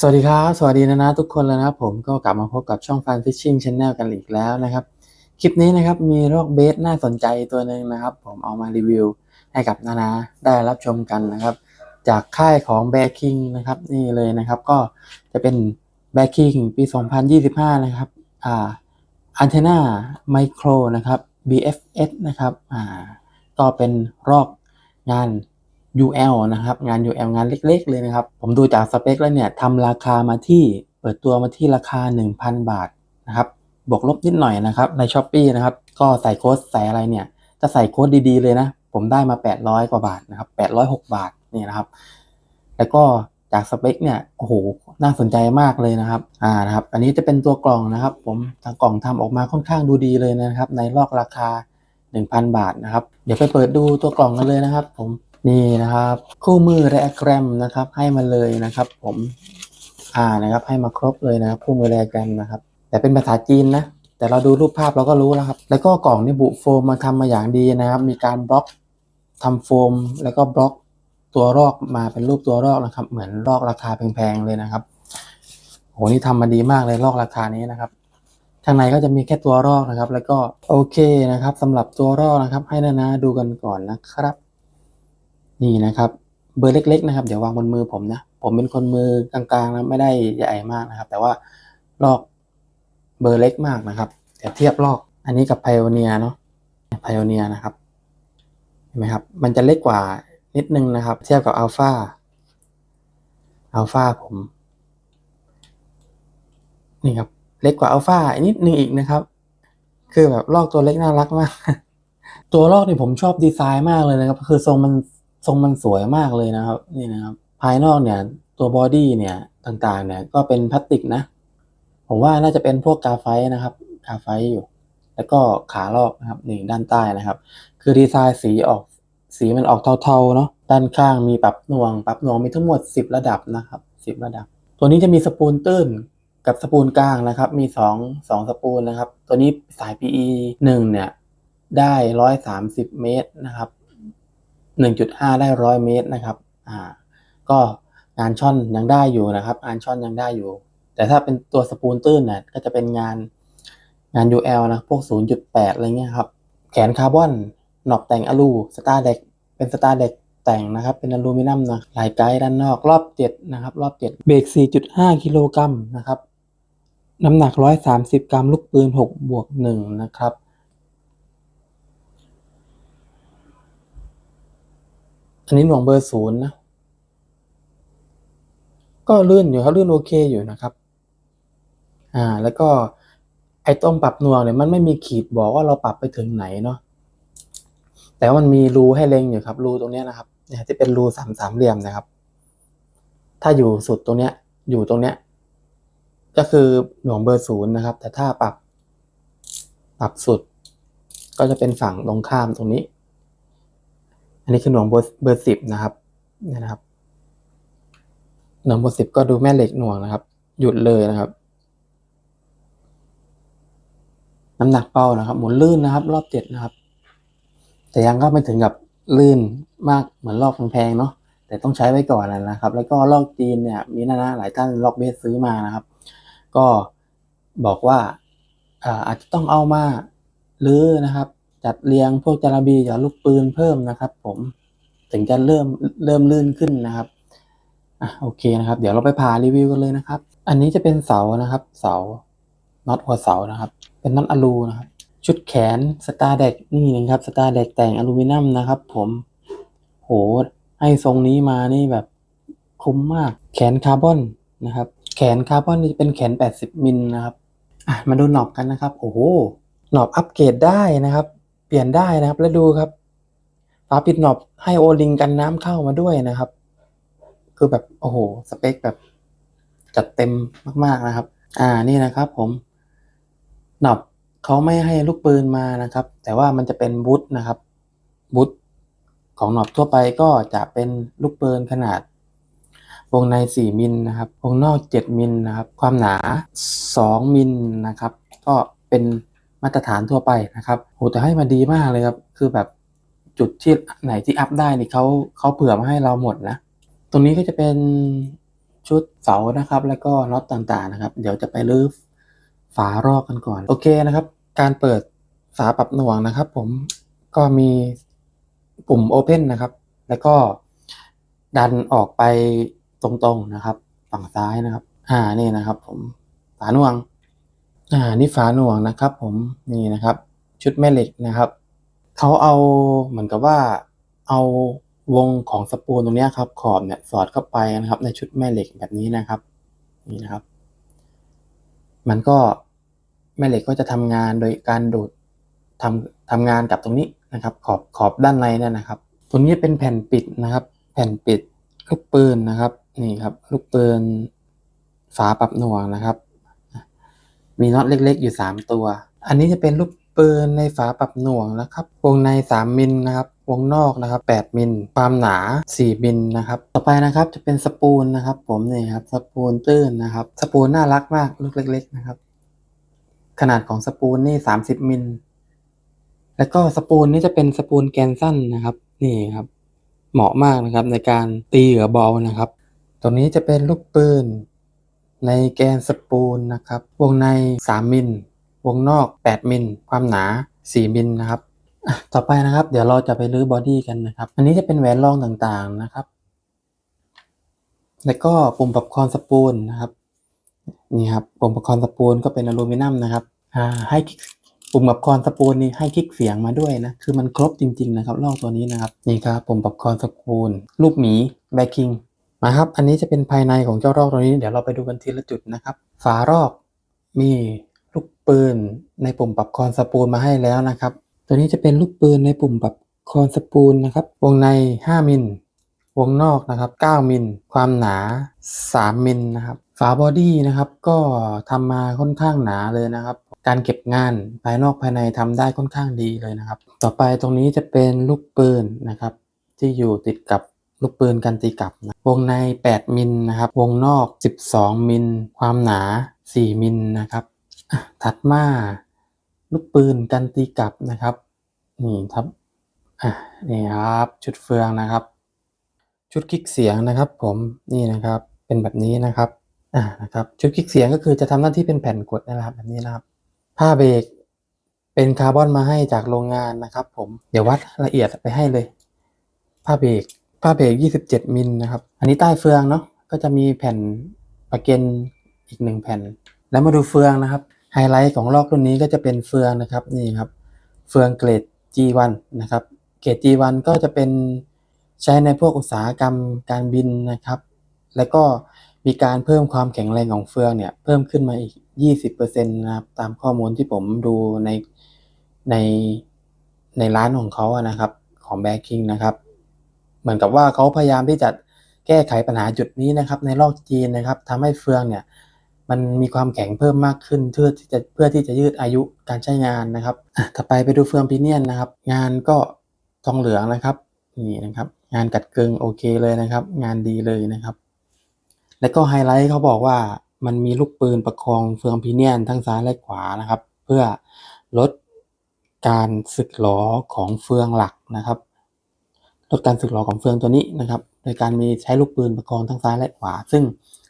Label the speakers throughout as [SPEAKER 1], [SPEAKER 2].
[SPEAKER 1] สวัสดีครับ สวัสดีนะนะทุกคนเลยนะครับผมก็กลับมาพบกับช่อง Fun Fishing Channel กันอีกแล้วนะครับ คลิปนี้นะครับมีโรคเบสน่าสนใจตัวหนึ่งนะครับ ผมเอามารีวิวให้กับนานาได้รับชมกันนะครับ จากค่ายของ b a r King นะครับนี่เลยนะครับก็จะเป็น b a r King ปี 2025 นะครับอ่าอันเทนาไมโครนะครับ BFS นะครับอ่าก็เป็นรอกงาน UL นะครับ งาน UL งานเล็ก ๆ เลยนะครับ ผมดูจากสเปคแล้วเนี่ยทำราคามาที่เปิดตัวมาที่ราคา 1,000 บาทนะครับ บวกลบนิดหน่อยนะครับ ใน s h อ p e e นะครับ ก็ใส่โค้ดใส่อะไรเนี่ย จะใส่โค้ดดีๆเลยนะ ผมได้มา 800 กว่าบาทนะครับ 806 บาทนี่นะครับ แล้วก็จากสเปคเนี่ย โอ้โห น่าสนใจมากเลยนะครับ อ่า นะครับ อันนี้จะเป็นตัวกล่องนะครับ ผมทางกล่องทำออกมาค่อนข้างดูดีเลยนะครับ ในลอกราคา 1,000 บาทนะครับ เดี๋ยวไปเปิดดูตัวกล่องกันเลยนะครับ ผม นี่นะครับ คู่มือและแกรมนะครับ ให้มาเลยนะครับ ผมอ่านะครับ ให้มาครบเลยนะครับ คู่มือและแกรมนะครับ แต่เป็นภาษาจีนนะแต่เราดูรูปภาพเราก็รู้แล้วครับ แล้วก็กล่องนี่บุโฟมมาทำมาอย่างดีนะครับ มีการบล็อกทำโฟม แล้วก็บล็อกตัวรอกมาเป็นรูปตัวรอกนะครับ เหมือนรอกราคาแพงๆเลยนะครับโหนี่ทำมาดีมากเลยรอกราคานี้นะครับ ข้างในก็จะมีแค่ตัวรอกนะครับ แล้วก็โอเคนะครับสำหรับตัวรอกนะครับ ให้นานาดูกันก่อนนะครับ นี่นะครับเบอร์เล็ก ๆ นะครับ เดี๋ยววางบนมือผมนะ ผมเป็นคนมือกลางๆนะไม่ได้ใหญ่มากนะครับ แต่ว่าลอกเบอร์เล็กมากนะครับเดี๋ยวเทียบลอกอันนี้กับไพโอเนียเนาะไพโอเนียนะครับเห็นไหมครับ มันจะเล็กกว่านิดนึงนะครับ เทียบกับอัลฟาอัลฟาผมนี่ครับเล็กกว่าอัลฟานิดนึงอีกนะครับ คือแบบลอกตัวเล็กน่ารักมาก ตัวลอกนี่ผมชอบดีไซน์มากเลยนะครับ คือทรงมัน ทรงมันสวยมากเลยนะครับนี่นะครับ ภายนอกเนี่ยตัวบอดี้เนี่ยต่างๆ เนี่ยก็เป็นพลาสติกนะ ผมว่าน่าจะเป็นพวกกาไฟนะครับกาไฟอยู่ แล้วก็ขาลอกนะครับนี่ด้านใต้นะครับ คือดีไซน์สีออกสีมันออกเทาๆเนาะด้านข้างมีปรับหน่วง ปรับหน่วงมีทั้งหมด 10 ระดับนะครับ 10 ระดับ ตัวนี้จะมีสปูลตื้นกับสปูลกลางนะครับ มี 2 2 สปูลนะครับ ตัวนี้สาย PE 1เนี่ยได้ 130 เมตรนะครับ 1.5 ได้100เมตรนะครับอ่าก็งานช่อนยังได้อยู่นะครับงานช่อนยังได้อยู่ แต่ถ้าเป็นตัวสปูลตื้นเนี่ยก็จะเป็นงานงาน UL นะพวก 0.8 อะไรเงี้ยครับ แขนคาร์บอนหนอกแต่งอลูสตาร์เด็กเป็นสตาร์เด็กแต่งนะครับ เป็นอลูมิเนียมนะลายไกด์ด้านนอกรอบ 7 นะครับ รอบ 7 เบรก 4.5 กิโลกรัมนะครับ น้ำหนัก 130 กรัม ลูกปืน 6 บวก 1 นะครับ อันนี้หน่วงเบอร์ศูนย์นะ ก็ลื่นอยู่ครับลื่นโอเคอยู่นะครับ อ่า แล้วก็ไอ้ตรงปรับหน่วงเนี่ยมันไม่มีขีดบอกว่าเราปรับไปถึงไหนเนาะ แต่มันมีรูให้เล็งอยู่ครับ รูตรงเนี้ยนะครับ เนี่ยที่เป็นรูสามสามเหลี่ยมนะครับ ถ้าอยู่สุดตรงเนี้ย อยู่ตรงเนี้ย ก็คือหน่วงเบอร์ศูนย์นะครับ แต่ถ้าปรับ ปรับสุด ก็จะเป็นฝั่งตรงข้ามตรงนี้ อันนี้คือหน่วงเบอร์สิบนะครับนี่นะครับ หน่วงเบอร์สิบก็ดูแม่เหล็กหน่วงนะครับ หยุดเลยนะครับ น้ำหนักเป้านะครับ หมุนลื่นนะครับ รอบเจ็ดนะครับ แต่ยังก็ไม่ถึงกับลื่นมากเหมือนลอกแพงๆเนาะแต่ต้องใช้ไว้ก่อนนะครับ แล้วก็ลอกจีนเนี่ยมีนานาหลายท่านลอกเบสซื้อมานะครับ ก็บอกว่าอาอาจจะต้องเอามาหรือนะครับ จัดเรียงพวกจาระบีจากลูกปืนเพิ่มนะครับ ผมถึงจะเริ่มเริ่มลื่นขึ้นนะครับอะโอเคนะครับ เดี๋ยวเราไปผ่ารีวิวกันเลยนะครับ อันนี้จะเป็นเสานะครับ เสาน็อตหัวเสานะครับ เป็นน็อตอลูนะครับ ชุดแขนสตาร์เด็กนี่นะครับสตาร์เด็กแต่งอลูมิเนียมนะครับ ผมโหให้ทรงนี้มานี่แบบคุ้มมาก แขนคาร์บอนนะครับ แขนคาร์บอนนี่เป็นแขน 80มิลนะครับอะมาดูหนอบกันนะครับ โอ้โหหนอบอัปเกรดได้นะครับ เปลี่ยนได้นะครับ แล้วดูครับ ฝาปิดหนอบให้โอลิงกันน้ำเข้ามาด้วยนะครับ คือแบบโอ้โหสเปคแบบจัดเต็มมาก ๆนะครับ อ่านี่นะครับ ผมหนอบเขาไม่ให้ลูกปืนมานะครับ แต่ว่ามันจะเป็นบูทนะครับบูทของหนอบทั่วไปก็จะเป็นลูกปืนขนาดวงใน 4มิลนะครับวงนอก 7มิลนะครับ ความหนา 2มิลนะครับ ก็เป็น มาตรฐานทั่วไปนะครับโหแต่ให้มาดีมากเลยครับ คือแบบจุดที่ไหนที่อัพได้นี่เขาเขาเผื่อมาให้เราหมดนะ ตรงนี้ก็จะเป็นชุดเสานะครับ แล้วก็น็อตต่างๆนะครับ เดี๋ยวจะไปรื้อฝารอกกันก่อน โอเคนะครับ การเปิดฝาปรับหน่วงนะครับ ผมก็มีปุ่ม Open นะครับ แล้วก็ดันออกไปตรงๆนะครับ ฝั่งซ้ายนะครับ อ่านี่นะครับ ผมฝาหน่วง อ่านี่ฝาหน่วงนะครับ ผมนี่นะครับ ชุดแม่เหล็กนะครับเขาเอาเหมือนกับว่าเอาวงของสปูลตรงนี้ครับขอบเนี่ยสอดเข้าไปนะครับ ในชุดแม่เหล็กแบบนี้นะครับ นี่นะครับ มันก็แม่เหล็กก็จะทำงานโดยการดูดทำทำงานกับตรงนี้นะครับ ขอบขอบด้านในเนี่ยนะครับตัวนี้เป็นแผ่นปิดนะครับ แผ่นปิดลูกปืนนะครับ นี่ครับ ลูกปืนฝาปรับหน่วงนะครับ มีน็อตเล็กๆ อยู่ 3 ตัว อันนี้จะเป็นลูกปืนในฝาปรับหน่วงนะครับ วงใน 3มิลนะครับ วงนอกนะครับ 8มิล ความหนา 4มิลนะครับ ต่อไปนะครับจะเป็นสปูลนะครับ ผมนี่ครับ สปูลตื้นนะครับ สปูลน่ารักมาก ลูกเล็ก ๆ นะครับ ขนาดของสปูลนี่ 30มิล แล้วก็สปูลนี่จะเป็นสปูลแกนสั้นนะครับ นี่ครับ เหมาะมากนะครับในการตีเหลือบอลนะครับ ตรงนี้จะเป็นลูกปืน ในแกนสปูลนะครับ วงใน 3 มิล วงนอก 8 มิล ความหนา 4 มิลนะครับ ต่อไปนะครับ เดี๋ยวเราจะไปรื้อบอดี้กันนะครับ อันนี้จะเป็นแหวนรองต่างๆนะครับ แล้วก็ปุ่มปรับคอนสปูลนะครับ นี่ครับ ปุ่มปรับคอนสปูลก็เป็นอลูมิเนียมนะครับ อ่า ให้คลิกปุ่มปรับคอนสปูลนี่ให้คลิกเสียงมาด้วยนะ คือมันครบจริง ๆ นะครับลอกตัวนี้นะครับ นี่ครับ ปุ่มปรับคอนสปูลรูปหมีแบคิง มาครับ อันนี้จะเป็นภายในของเจ้ารอกตัวนี้ เดี๋ยวเราไปดูกันทีละจุดนะครับ ฝารอกมีลูกปืนในปุ่มปรับคอนสปูลมาให้แล้วนะครับ ตัวนี้จะเป็นลูกปืนในปุ่มปรับคอนสปูลนะครับ วงใน 5มิล วงนอกนะครับ 9มิล ความหนา 3มิลนะครับ ฝาบอดี้นะครับก็ทำมาค่อนข้างหนาเลยนะครับ การเก็บงานภายนอกภายในทำได้ค่อนข้างดีเลยนะครับ ต่อไปตรงนี้จะเป็นลูกปืนนะครับ ที่อยู่ติดกับ ลูกปืนกันตีกลับนะวงใน 8 มิลนะครับ วงนอก 12 มิล ความหนา 4 มิลนะครับ ถัดมาลูกปืนกันตีกลับนะครับ นี่ครับ อะ นี่ครับ ชุดเฟืองนะครับ ชุดคลิกเสียงนะครับผม นี่นะครับ เป็นแบบนี้นะครับ อ่านะครับ ชุดคลิกเสียงก็คือจะทำหน้าที่เป็นแผ่นกดนะครับแบบนี้นะครับ ผ้าเบรกเป็นคาร์บอนมาให้จากโรงงานนะครับ ผม เดี๋ยววัดละเอียดไปให้เลย ผ้าเบรก ผ้าเบรก27 มิลนะครับ อันนี้ใต้เฟืองเนาะ ก็จะมีแผ่นประเก็นอีกหนึ่งแผ่น แล้วมาดูเฟืองนะครับ ไฮไลท์ของลอกรุ่นนี้ก็จะเป็นเฟืองนะครับ นี่ครับ เฟืองเกรด G1 นะครับ เกรด G1 ก็จะเป็นใช้ในพวกอุตสาหกรรมการบินนะครับ แล้วก็มีการเพิ่มความแข็งแรงของเฟืองเนี่ย เพิ่มขึ้นมาอีก 20%นะครับ ตามข้อมูลที่ผมดูในในในร้านของเขาอะนะครับ ของแบคิงนะครับ มือนกับว่าเขาพยายามที่จะแก้ไขปัญหาจุดนี้นะครับในลอกจีนนะครับทำให้เฟืองเนี่ยมันมีความแข็งเพิ่มมากขึ้นเพื่อที่จะเพื่อที่จะยืดอายุการใช้งานนะครับต่อไปไปดูเฟืองพีเนียนนะครับ งานก็ทองเหลืองนะครับนี่นะครับ งานกัดเกึงโอเคเลยนะครับ งานดีเลยนะครับ แล้วก็ไฮไลท์เขาบอกว่ามันมีลูกปืนประคองเฟืองพีเนียนทั้งซ้ายและขวานะครับ เพื่อลดการสึกหรอของเฟืองหลักนะครับ ลดการสึกหรอของเฟืองตัวนี้นะครับ โดยการมีใช้ลูกปืนประคองทั้งซ้ายและขวา ซึ่ง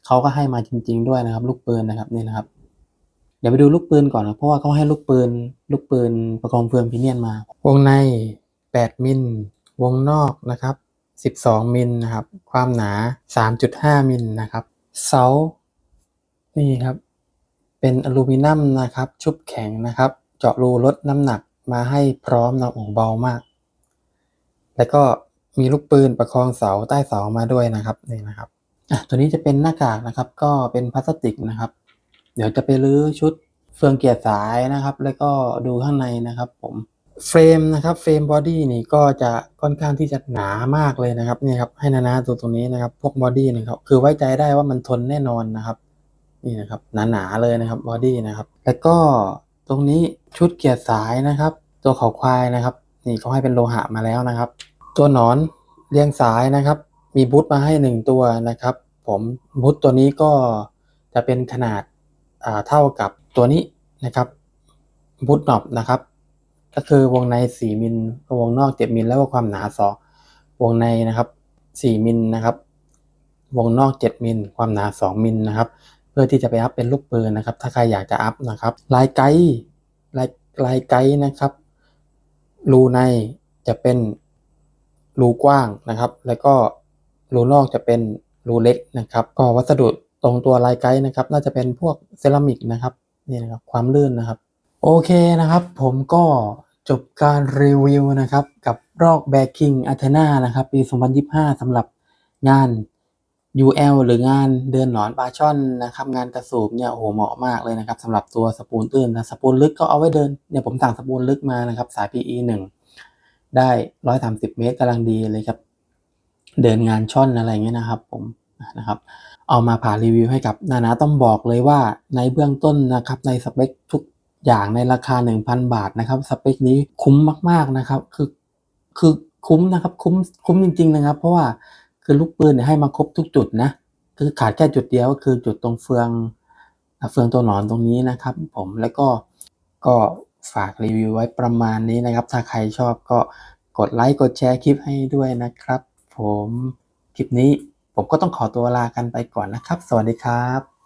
[SPEAKER 1] เขาก็ให้มาจริง ๆ ด้วยนะครับ ลูกปืนนะครับนี่นะครับ เดี๋ยวไปดูลูกปืนก่อนนะเพราะว่าเขาให้ลูกปืน ลูกปืนประคองเฟืองพีเนียนมา วงใน 8 มิล วงนอกนะครับ 12 มิลนะครับ ความหนา 3.5 มิลนะครับ เสา นี่ครับ เป็นอลูมิเนียมนะครับ ชุบแข็งนะครับ เจาะรูลดน้ำหนักมาให้พร้อมนะโอ้เบามาก แล้วก็ มีลูกปืนประคองเสาใต้เสามาด้วยนะครับนี่นะครับอะตัวนี้จะเป็นหน้ากากนะครับ ก็เป็นพลาสติกนะครับ เดี๋ยวจะไปรื้อชุดเฟืองเกียร์สายนะครับ แล้วก็ดูข้างในนะครับผมเฟรมนะครับเฟรมบอดี้นี่ก็จะค่อนข้างที่จะหนามากเลยนะครับนี่ครับให้นานาตัวตรงนี้นะครับ พวกบอดี้นะครับคือไว้ใจได้ว่ามันทนแน่นอนนะครับนี่นะครับหนาๆเลยนะครับบอดี้นะครับ แล้วก็ตรงนี้ชุดเกียร์สายนะครับ ตัวเขาควายนะครับ นี่เขาให้เป็นโลหะมาแล้วนะครับ ตัวหนอนเรียงสายนะครับ มีบูทมาให้หนึ่งตัวนะครับ ผมบูทตัวนี้ก็จะเป็นขนาดเท่ากับตัวนี้นะครับบูทนอบนะครับ ก็คือวงใน 4 มิลวงนอก7มิลแล้วก็ความหนา2วงในนะครับ4มิลนะครับ วงนอก 7มิลความหนา 2มิลนะครับ เพื่อที่จะไปอัพเป็นลูกปืนนะครับ ถ้าใครอยากจะอัพนะครับ ลายไกด์ลายลายไกด์นะครับ รูในจะเป็น รูกว้างนะครับ แล้วก็รูนอกจะเป็นรูเล็กนะครับ ก็วัสดุตรงตัวลายไกด์นะครับ น่าจะเป็นพวกเซรามิกนะครับนี่นะครับความลื่นนะครับ โอเคนะครับ ผมก็จบการรีวิวนะครับ กับรอกแบคิงอัเทนานะครับ ปี 2025สำหรับงาน UL หรืองานเดือนหนอนปลาช่อนนะครับ งานกระสูบเนี่ยโอ้โหเหมาะมากเลยนะครับสำหรับตัวสปูนตื้นนะสปูนลึกก็เอาไว้เดินเนี่ยผมสั่งสปูนลึกมานะครับ สาย PE 1 ได้130เมตรกำลังดีเลยครับ เดินงานช่อนอะไรเงี้ยนะครับ ผมนะครับ เอามาผ่ารีวิวให้กับนานาต้องบอกเลยว่าในเบื้องต้นนะครับในสเปคทุกอย่างในราคา 1,000 บาทนะครับสเปคนี้คุ้มมากๆนะครับคือคือคุ้มนะครับคุ้มคุ้มจริง ๆ นะครับ เพราะว่าคือลูกปืนเนี่ยให้มาครบทุกจุดนะคือขาดแค่จุดเดียวก็คือจุดตรงเฟืองเฟืองตัวหนอนตรงนี้นะครับ ผมแล้วก็ก็ ฝากรีวิวไว้ประมาณนี้นะครับ ถ้าใครชอบก็กดไลค์กดแชร์คลิปให้ด้วยนะครับ ผมคลิปนี้ผมก็ต้องขอตัวลากันไปก่อนนะครับ สวัสดีครับ